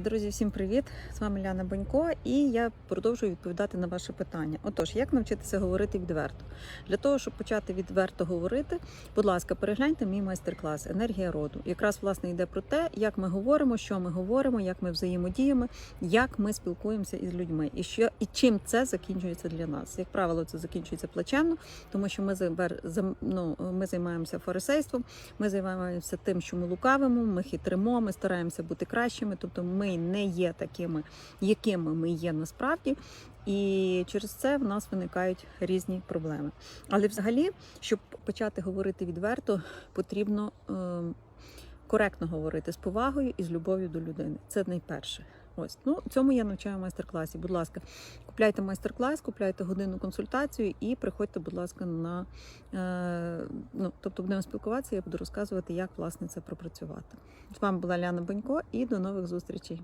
Друзі, всім привіт! З вами Ляна Бонько, і я продовжую відповідати на ваше питання. Отож, як навчитися говорити відверто? Для того, щоб почати відверто говорити, будь ласка, перегляньте мій майстер-клас Енергія роду. Якраз власне йде про те, як ми говоримо, що ми говоримо, як ми взаємодіємо, як ми спілкуємося із людьми, і що і чим це закінчується для нас. Як правило, це закінчується плачевно, тому що ми ну, ми займаємося фарисейством, ми займаємося тим, що ми лукавимо, ми хитримо, ми стараємося бути кращими, тобто ми не є такими, якими ми є насправді. І через це в нас виникають різні проблеми. Але взагалі, щоб почати говорити відверто, потрібно е, коректно говорити з повагою і з любов'ю до людини. Це найперше. Ось ну цьому я навчаю майстер-класі. Будь ласка, купляйте майстер-клас, купляйте годинну консультацію і приходьте, будь ласка, на е, ну тобто будемо спілкуватися. Я буду розказувати, як власне це пропрацювати. З вами була Ляна Бонько і до нових зустрічей.